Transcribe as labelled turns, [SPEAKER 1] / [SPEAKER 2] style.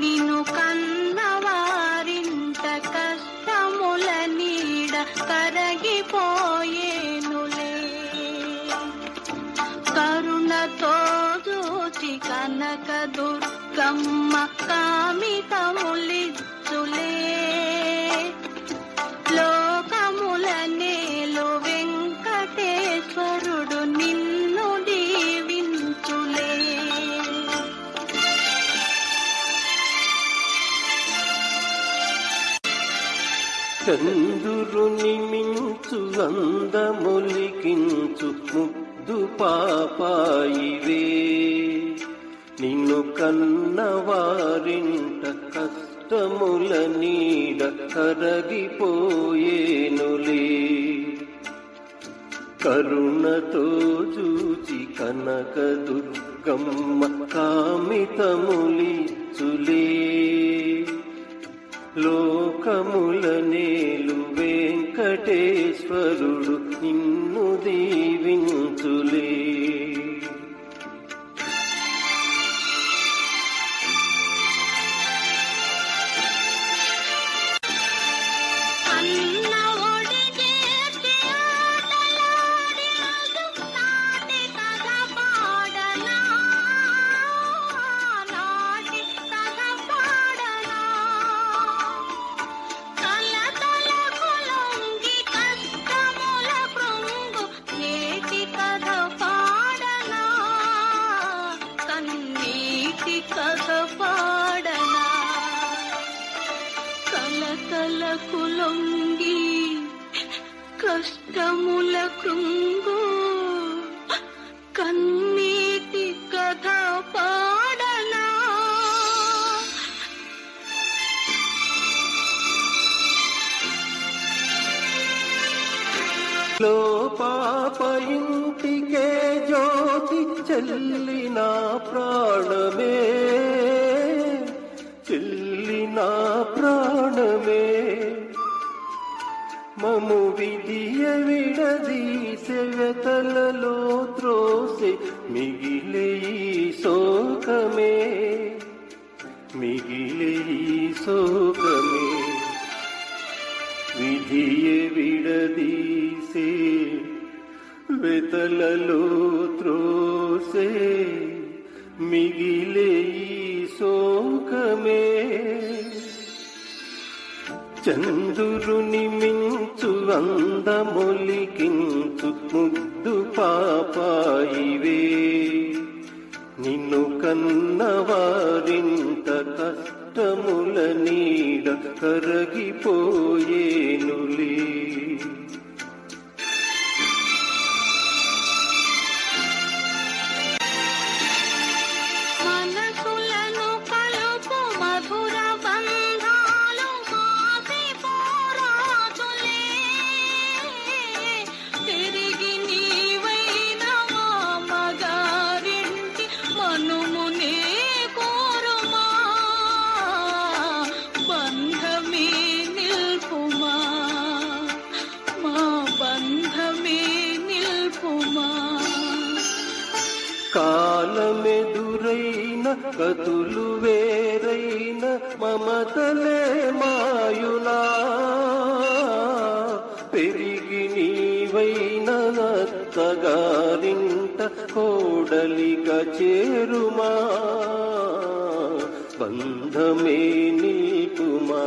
[SPEAKER 1] నిను కన్నవారింత కష్టముల నీడ కరగిపోయేనులే. కరుణతో చూచి కనక దుర్గమ్మ కామితముల
[SPEAKER 2] చందురుని మించు అందములికించు ముద్దు పాపాయివే. నిన్ను కన్నవారింట కష్టముల నీడ కరగిపోయేనులే. కరుణతో చూచి కనక దుర్గమ్మ కామితములి వెంకటేశ్వరుడు నిన్ను దీవించులే.
[SPEAKER 1] కలకల లొంగి కష్టముల కృంగు కన్నీటి కథ పాడనా?
[SPEAKER 2] లో పాప ఇంటికే జ్యోతి చెల్లిన ప్రాణమే. మము విధియ విడదీసె వెతలలో త్రోసె మిగిలే ఈ శోకమే. మిగిలే ఈ శోకమే. విధియ విడదీసే వెతలలో త్రోసే మిగిలే ఈ శోకమే. చందురుని మించు అందమొలికించు ముద్దు పాపాయివే. నిన్ను కన్నవారింత కష్టముల నీడ కరగిపోయేనులే. కాలమెదురైన కతులు వేరైన మమతలే మాయునా పెరిగి నీవైన అత్తగారింట కోడలిగా చేరుమా. బంధమే నీకుమా.